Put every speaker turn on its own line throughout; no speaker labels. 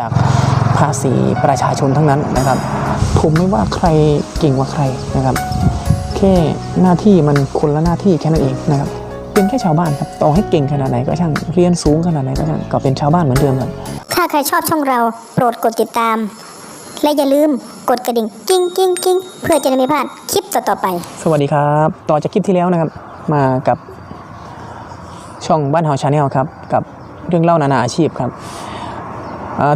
จากภาษีประชาชนทั้งนั้นนะครับ ผมไม่ว่าใครเก่งกว่าใครนะครับ แค่หน้าที่มันคนละหน้าที่แค่นั้นเองนะครับ เป็นแค่ชาวบ้านครับต่อให้เก่งขนาดไหนก็ช่างเรียนสูงขนาดไหนก็ช่างก็เป็นชาวบ้านเหมือนเดิมครับ
ถ้าใครชอบช่องเราโปรดกดติดตาม และอย่าลืมกดกระดิ่งกิ้งกิ้งกิ้งเพื่อจะได้ไม่พลาดคลิปต่อๆไป
สวัสดีครับ ต่อจากคลิปที่แล้วนะครับ มากับช่องบ้านเฮาชาแนลครับกับเรื่องเล่านานาอาชีพครับอ่า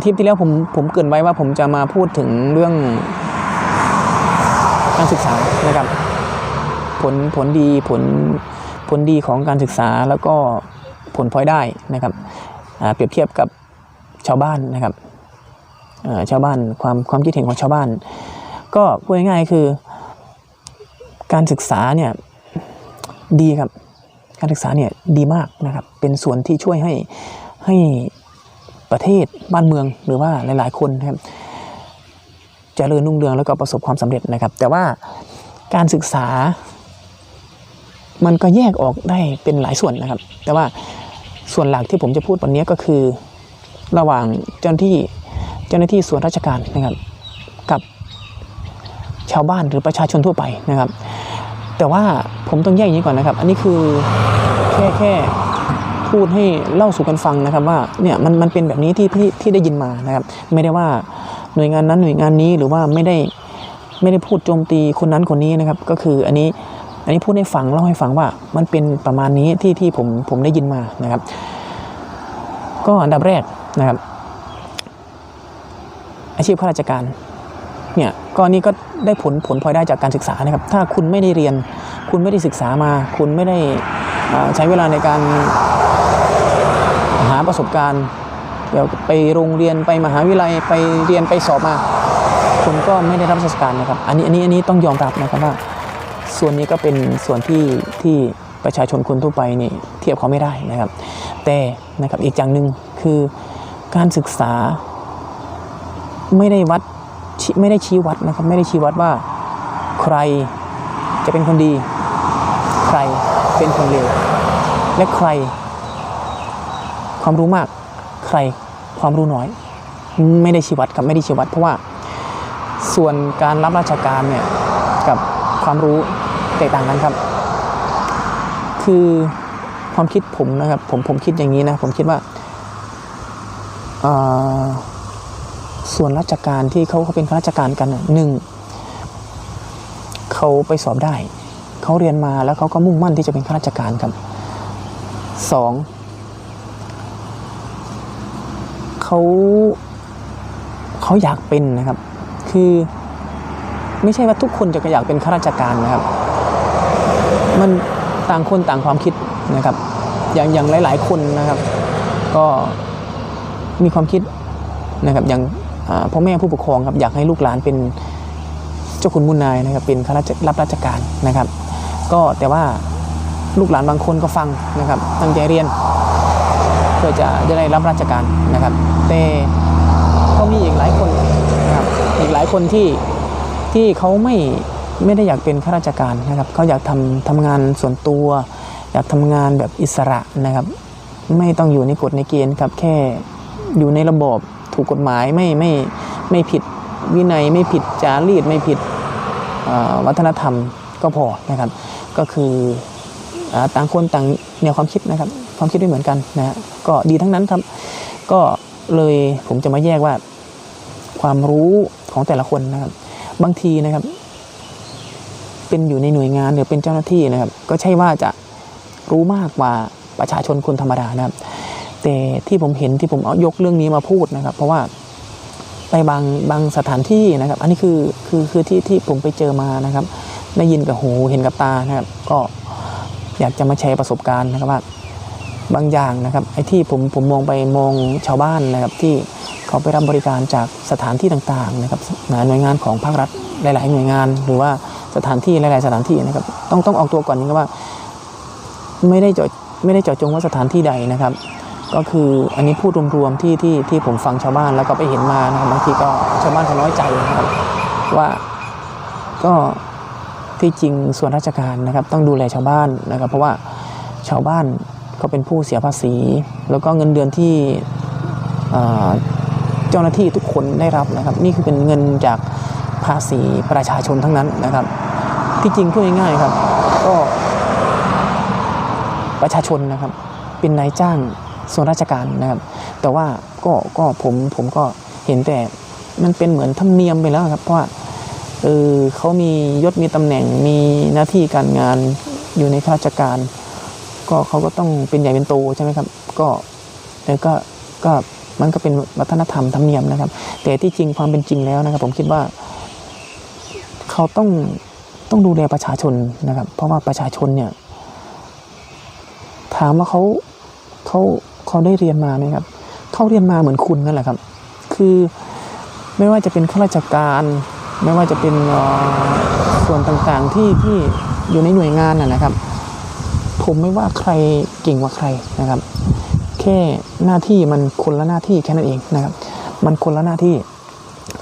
ทริปที่แล้วผมผมเกินไว้ว่าผมจะมาพูดถึงเรื่องการศึกษานะครับ ผลผลดีผลผลดีของการศึกษาแล้วก็ผลพลอยได้นะครับเปรียบเทียบกับชาวบ้านนะครับชาวบ้านความความคิดเห็นของชาวบ้าน ก็พูดง่ายๆคือ การศึกษาเนี่ยดีครับ การศึกษาเนี่ยดีมากนะครับ เป็นส่วนที่ช่วยให้ให้ ประเทศบ้านเมืองหรือว่าหลาย ๆ คนนะครับจเจริญรุ่งเรืองแล้วก็ประสบความสำเร็จนะครับ แต่ว่าการศึกษา มันก็แยกออกได้เป็นหลายส่วนนะครับ แต่ว่าส่วนหลักที่ผมจะพูดวันนี้ก็คือระหว่างเจ้าหน้าที่เจ้าหน้าที่ส่วนราชการนะครับ กับชาวบ้านหรือประชาชนทั่วไปนะครับ แต่ว่าผมต้องแยกอย่างนี้ก่อนนะครับ อันนี้คือแค่แค่ พูดให้เล่าสู่กันฟังนะครับว่าเนี่ยมันมันเป็นแบบนี้ที่ที่ที่ได้ยินมานะครับ ไม่ได้ว่าหน่วยงานนั้นหน่วยงานนี้หรือว่าไม่ได้ไม่ได้พูดโจมตีคนนั้นคนนี้นะครับ ก็คืออันนี้อันนี้พูดให้ฟังเล่าให้ฟังว่ามันเป็นประมาณนี้ที่ที่ผมผมได้ยินมานะครับ ก็อันดับแรกนะครับ อาชีพข้าราชการเนี่ยก็นี่ก็ได้ผลผลพลอยได้จากการศึกษานะครับ ถ้าคุณไม่ได้เรียน คุณไม่ได้ศึกษามา คุณไม่ได้ใช้เวลาในการาประสบการณ์เดี๋ยวไปโรงเรียนไปมหาวิทยาลัยไปเรียนไปสอบมาคุณก็ไม่ได้รับราชการนะครับ อันนี้อันนี้อันนี้ต้องยอมรับนะครับว่า ส่วนนี้ก็เป็นส่วนที่ที่ประชาชนคนทั่วไปนี่เทียบเขาไม่ได้นะครับ แต่นะครับอีกอย่างหนึ่งคือการศึกษาไม่ได้วัดไม่ได้ชี้วัดนะครับ ไม่ได้ชี้วัดว่าใครจะเป็นคนดี ใครเป็นคนเลวและใคร ความรู้มากใครความรู้น้อย ไม่ได้ชี้วัดครับไม่ได้ชี้วัด เพราะว่าส่วนการรับราชการเนี่ยกับความรู้แตกต่างกันครับ คือความคิดผมนะครับ ผมผมคิดอย่างนี้นะ ผมคิดว่าส่วนราชการที่เขาเขาเป็นข้าราชการกันหนึ่งเขาไปสอบได้ เขาเรียนมาแล้วเขาก็มุ่งมั่นที่จะเป็นข้าราชการครับสอง เขาเขาอยากเป็นนะครับ คือไม่ใช่ว่าทุกคนจะอยากเป็นข้าราชการนะครับ มันต่างคนต่างความคิดนะครับ อย่างอย่างหลาย ๆ คนนะครับ ก็มีความคิดนะครับอย่างพ่อแม่ผู้ปกครองครับอยากให้ลูกหลานเป็นเจ้าคุณมุนนายนะครับเป็นข้าราชรับราชการนะครับ ก็แต่ว่าลูกหลานบางคนก็ฟังนะครับตั้งใจเรียน พื่อจะจะได้รับราชการนะครับ แต่ก็มีอีกหลายคนนะครับอีกหลายคนที่ที่เขาไม่ไม่ได้อยากเป็นข้าราชการนะครับเขาอยากทำทำงานส่วนตัว อยากทำงานแบบอิสระนะครับ ไม่ต้องอยู่ในกฎในเกณฑ์ครับแค่อยู่ในระบบถูกกฎหมายไม่ไม่ไม่ผิดวินัยไม่ผิดจารีตไม่ผิดวัฒนธรรมก็พอนะครับ ก็คืออต่างคนต่างแนวความคิดนะครับ ความคิดไม่เหมือนกันนะฮะก็ดีทั้งนั้นครับ ก็เลยผมจะมาแยกว่า ความรู้ของแต่ละคนนะครับ บางทีนะครับ เป็นอยู่ในหน่วยงานหรือเป็นเจ้าหน้าที่นะครับ ก็ใช่ว่าจะรู้มากกว่าประชาชนคนธรรมดานะครับ แต่ที่ผมเห็นที่ผมเอายกเรื่องนี้มาพูดนะครับ เพราะว่าไปบางบางสถานที่นะครับ อันนี้คือคือคือที่ที่ผมไปเจอมานะครับ ได้ยินกับหูเห็นกับตานะครับ ก็อยากจะมาแชร์ประสบการณ์นะครับว่า บางอย่างนะครับไอ้ที่ผมผมมองไปมองชาวบ้านนะครับที่เขาไปรับบริการจากสถานที่ต่างๆนะครับหน่วยงานของภาครัฐหลาย ๆ หน่วยงาน หรือว่าสถานที่หลาย ๆ สถานที่นะครับต้องต้องออกตัวก่อนนะครับว่า ไม่ได้เจาะไม่ได้เจาะจงว่าสถานที่ใดนะครับ ก็คืออันนี้พูดรวมๆที่ที่ที่ผมฟังชาวบ้านแล้วก็ไปเห็นมานะครับบางทีก็ชาวบ้านเขาน้อยใจนะครับว่าก็ที่จริงส่วนราชการนะครับ ต้องดูแลชาวบ้านนะครับ เพราะว่าชาวบ้าน เขาเป็นผู้เสียภาษี แล้วก็เงินเดือนที่เจ้าหน้าที่ทุกคนได้รับนะครับ นี่คือเป็นเงินจากภาษีประชาชนทั้งนั้นนะครับ ที่จริงพูดง่ายๆครับ ก็ประชาชนนะครับ เป็นนายจ้างส่วนราชการนะครับ แต่ว่าก็ก็ผมผมก็เห็นแต่มันเป็นเหมือนธรรมเนียมไปแล้วครับเพราะว่าเออเขามียศมีตำแหน่งมีหน้าที่การงานอยู่ในข้าราชการ ก็เขาก็ต้องเป็นใหญ่เป็นโตใช่ไหมครับ ก็แล้วก็ก็มันก็เป็นวัฒนธรรมธรรมเนียมนะครับ แต่ที่จริงความเป็นจริงแล้วนะครับ ผมคิดว่า เขาต้องต้องดูแลประชาชนนะครับ เพราะว่าประชาชนเนี่ย ถามว่าเขาเขาเขาได้เรียนมาไหมครับเขาเรียนมาเหมือนคุณนั่นแหละครับ คือไม่ว่าจะเป็นข้าราชการ ไม่ว่าจะเป็นส่วนต่างๆที่ที่อยู่ในหน่วยงานน่ะนะครับ ผมไม่ว่าใครเก่งกว่าใครนะครับ แค่หน้าที่มันคนละหน้าที่แค่นั้นเองนะครับ มันคนละหน้าที่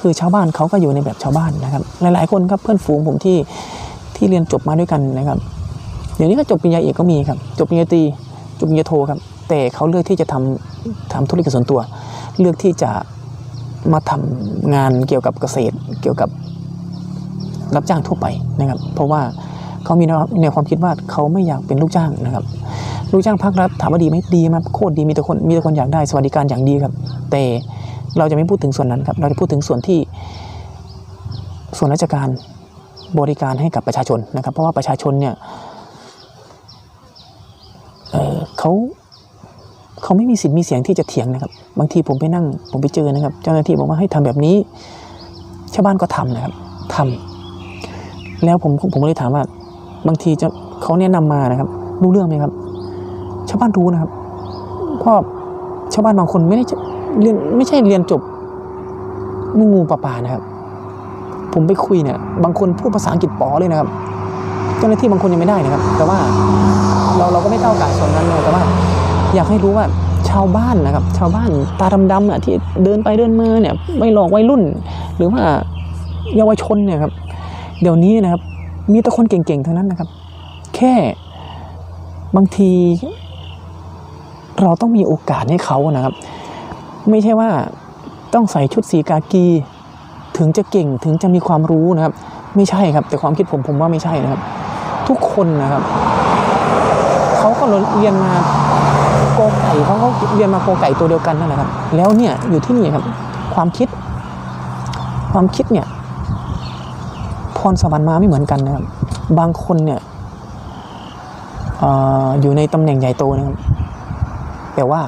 คือชาวบ้านเขาก็อยู่ในแบบชาวบ้านนะครับ หลาย ๆ คนครับเพื่อนฝูงผมที่ที่เรียนจบมาด้วยกันนะครับเดี๋ยวนี้ก็จบปริญญาเอกก็มีครับ จบปริญญาตรีจบปริญญาโทครับ แต่เขาเลือกที่จะทำทำธุรกิจส่วนตัว เลือกที่จะมาทำงานเกี่ยวกับเกษตร เกี่ยวกับรับจ้างทั่วไปนะครับ เพราะว่า เขามีแนวความคิดว่าเขาไม่อยากเป็นลูกจ้างนะครับ ลูกจ้างภาครัฐถามว่าดีไหมดีมากโคตรดีมีแต่คนมีแต่คนอยากได้สวัสดิการอย่างดีครับ แต่เราจะไม่พูดถึงส่วนนั้นครับ เราจะพูดถึงส่วนที่ส่วนราชการบริการให้กับประชาชนนะครับ เพราะว่าประชาชนเนี่ยเเขาเขาไม่มีสิทธิ์มีเสียงที่จะเถียงนะครับ บางทีผมไปนั่งผมไปเจอนะครับ เจ้าหน้าที่บอกว่าให้ทำแบบนี้ ชาวบ้านก็ทำนะครับทำแล้วผมผมเลยถามว่า บางทีจะเขาแนะนำมานะครับ รู้เรื่องไหมครับ ชาวบ้านรู้นะครับเพราะชาวบ้านบางคนไม่ได้เรียนไม่ใช่เรียนจบงูงูปลาปานะครับ ผมไปคุยเนี่ย บางคนพูดภาษาอังกฤษป๋อเลยนะครับ เจ้าหน้าที่บางคนยังไม่ได้นะครับ แต่ว่าเราเราก็ไม่ก้าวไก่ส่วนนั้นเลยแต่ว่า อยากให้รู้ว่าชาวบ้านนะครับ ชาวบ้านตาดำๆน่ะที่เดินไปเดินมาเนี่ยไม่หลอกวัยรุ่น หรือว่าเยาวชนเนี่ยครับ เดี๋ยวนี้นะครับ มีแต่คนเก่งๆทั้งนั้นนะครับ แค่บางที เราต้องมีโอกาสให้เขานะครับ ไม่ใช่ว่าต้องใส่ชุดสีกากี ถึงจะเก่งถึงจะมีความรู้นะครับ ไม่ใช่ครับ แต่ความคิดผมผมว่าไม่ใช่นะครับ ทุกคนนะครับเขาก็เรียนมาโกไก่เขาก็เรียนมาโกไก่ตัวเดียวกันนั่นแหละครับ แล้วเนี่ยอยู่ที่นี่ครับ ความคิด ความคิดเนี่ย พรสวรรค์มาไม่เหมือนกันนะครับ บางคนเนี่ยออยู่ในตำแหน่งใหญ่โตนะครับ แต่ว่า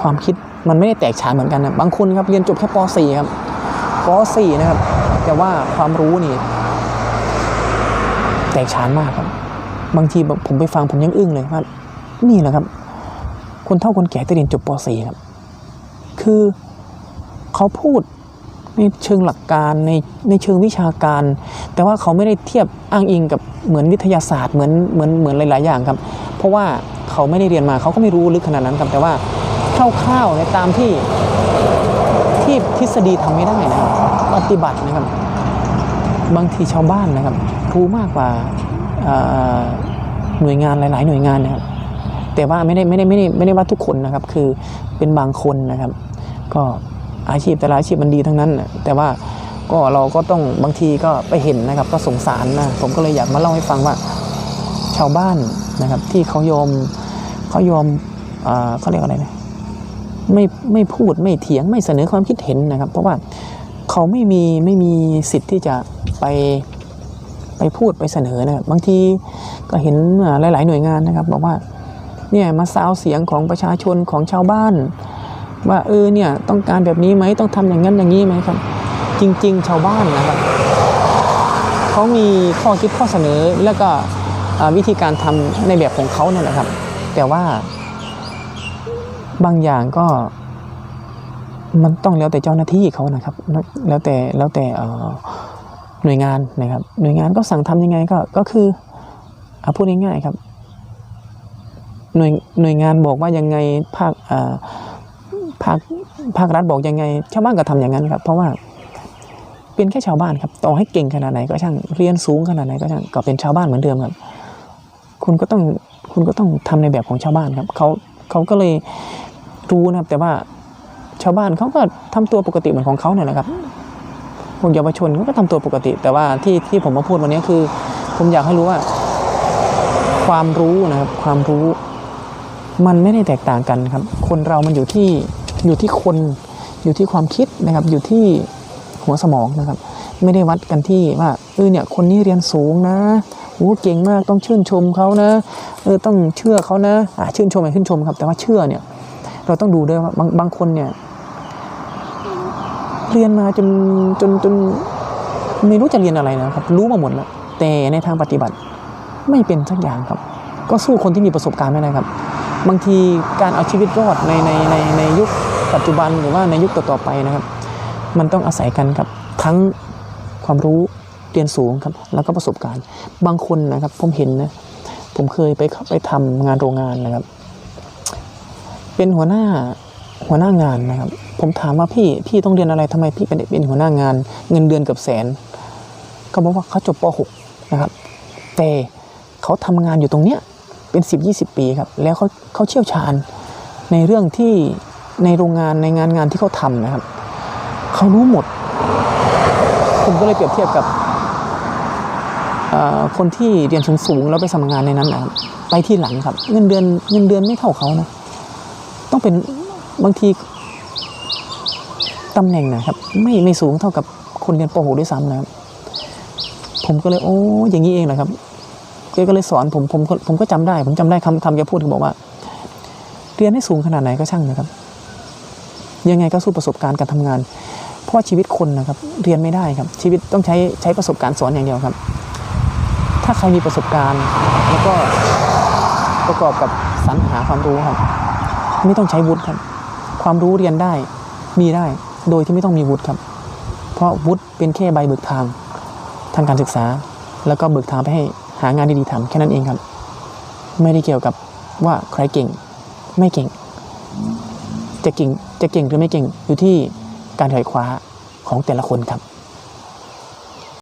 ความคิดมันไม่ได้แตกฉานเหมือนกันนะบางคนครับเรียนจบแค่ป .4 ครับป .4 นะครับ แต่ว่าความรู้นี่ แตกฉานมากครับ บางทีผมไปฟังผมยังอึ้งเลยว่านี่แหละครับ คนเท่าคนแก่ที่เรียนจบป .4 ครับ คือเขาพูด ในเชิงหลักการในในเชิงวิชาการ แต่ว่าเขาไม่ได้เทียบอ้างอิงกับเหมือนวิทยาศาสตร์เหมือนเหมือนเหมือนหลาย ๆ อย่างครับ เพราะว่าเขาไม่ได้เรียนมาเขาก็ไม่รู้ลึกขนาดนั้นครับแต่ว่าคร่าวๆในตามที่ที่ทฤษฎีทำไม่ได้นะครับปฏิบัตินะครับ บางทีชาวบ้านนะครับรู้มากกว่าหน่วยงานหลาย ๆ หน่วยงานนะครับแต่ว่าไม่ได้ไม่ได้ไม่ได้ไม่ได้ว่าทุกคนนะครับ คือเป็นบางคนนะครับ ก็ อาชีพแต่ละอาชีพมันดีทั้งนั้น แต่ว่าก็เราก็ต้องบางทีก็ไปเห็นนะครับ ก็สงสารนะผมก็เลยอยากมาเล่าให้ฟังว่า ชาวบ้านนะครับ ที่เขายอมเขายอมเขาเรียกอะไรนะไม่ไม่พูดไม่เถียงไม่เสนอความคิดเห็นนะครับ เพราะว่าเขาไม่มีไม่มีสิทธิ์ที่จะไปไปพูดไปเสนอนะครับบางทีก็เห็นหลาย ๆ หน่วยงานนะครับ บอกว่าเนี่ยมาซาวเสียงของประชาชนของชาวบ้าน ว่าเออเนี่ยต้องการแบบนี้ไหมต้องทำอย่างนั้นอย่างนี้ไหมครับ จริง ๆ ชาวบ้านนะครับเขามีข้อคิดข้อเสนอแล้วก็วิธีการทำในแบบของเขาเนี่ยแหละครับ แต่ว่า บางอย่างก็มันต้องแล้วแต่เจ้าหน้าที่เขานะครับ แล้วแต่แล้วแต่หน่วยงานนะครับ หน่วยงานก็สั่งทำยังไงก็ก็คือเอาพูดง่ายๆครับ หน่วยหน่วยงานบอกว่ายังไงภาคอ่ ภาคภาครัฐบอกยังไง ชาวบ้านก็ทำอย่างนั้นครับ เพราะว่าเป็นแค่ชาวบ้านครับต่อให้เก่งขนาดไหนก็ช่างเรียนสูงขนาดไหนก็ช่างก็เป็นชาวบ้านเหมือนเดิมครับ คุณก็ต้องคุณก็ต้องทำในแบบของชาวบ้านครับเขาเขาก็เลยรู้นะครับ แต่ว่าชาวบ้านเขาก็ทำตัวปกติเหมือนของเขาเนี่ยนะครับพวกเยาวชนเขาก็ทำตัวปกติ แต่ว่าที่ที่ผมมาพูดวันนี้คือ ผมอยากให้รู้ว่า ความรู้นะครับ ความรู้ มันไม่ได้แตกต่างกันครับ คนเรามันอยู่ที่ อยู่ที่คนอยู่ที่ความคิดนะครับ อยู่ที่หัวสมองนะครับ ไม่ได้วัดกันที่ว่าเออเนี่ยคนนี้เรียนสูงนะโอ้เก่งมากต้องชื่นชมเขานะเออต้องเชื่อเขานะอ่าชื่นชมไหมชื่นชมครับ แต่ว่าเชื่อเนี่ย เราต้องดูด้วยว่าบางบางคนเนี่ย เรียนมาจนจนจนไม่รู้จะเรียนอะไรนะครับ รู้มาหมดแล้ว แต่ในทางปฏิบัติไม่เป็นสักอย่างครับ ก็สู้คนที่มีประสบการณ์ไม่ได้ครับ บางทีการเอาชีวิตรอดในในในในยุค ปัจจุบันหรือว่าในยุคต่อๆไปนะครับ มันต้องอาศัยกันครับทั้งความรู้เรียนสูงครับแล้วก็ประสบการณ์ บางคนนะครับผมเห็นนะผมเคยไปไปทำงานโรงงานนะครับ เป็นหัวหน้าหัวหน้างานนะครับ ผมถามว่าพี่พี่ต้องเรียนอะไรทำไมพี่เป็นเป็นหัวหน้างาน เงินเดือนเกือบแสนเขาบอกว่าเขาจบป .6 นะครับ แต่เขาทำงานอยู่ตรงเนี้ยเป็น 10 20 ปีครับ แล้วเขาเขาเชี่ยวชาญในเรื่องที่ ในโรงงานในงานงานที่เขาทำนะครับเขารู้หมด ผมก็เลยเปรียบเทียบกับคนที่เรียนสูงๆแล้วไปสมัครงานในนั้นนะครับไปที่หลังครับ เงินเดือนเงินเดือนไม่เท่าเขานะ ต้องเป็นบางทีตำแหน่งนะครับ ไม่ไม่สูงเท่ากับคนเรียนป .6 ด้วยซ้ำนะครับผมก็เลยโอ้อย่างนี้เองนะครับแกก็เลยสอนผมผมผมก็จำได้ ผมจำได้คำคำแกพูดที่บอกว่า เรียนให้สูงขนาดไหนก็ช่างนะครับ ยังไงก็สู้ประสบการณ์การทำงาน เพราะว่าชีวิตคนนะครับเรียนไม่ได้ครับ ชีวิตต้องใช้ใช้ประสบการณ์สอนอย่างเดียวครับ ถ้าใครมีประสบการณ์ แล้วก็ประกอบกับสรรหาความรู้ครับ ไม่ต้องใช้วุฒิครับ ความรู้เรียนได้มีได้โดยที่ไม่ต้องมีวุฒิครับ เพราะวุฒิเป็นแค่ใบเบิกทางทางการศึกษา แล้วก็เบิกทางไปให้หางานดีๆทำแค่นั้นเองครับ ไม่ได้เกี่ยวกับว่าใครเก่ง ไม่เก่ง จะเก่ง จะเก่งหรือไม่เก่งอยู่ที่การไขว่คว้าของแต่ละคนครับ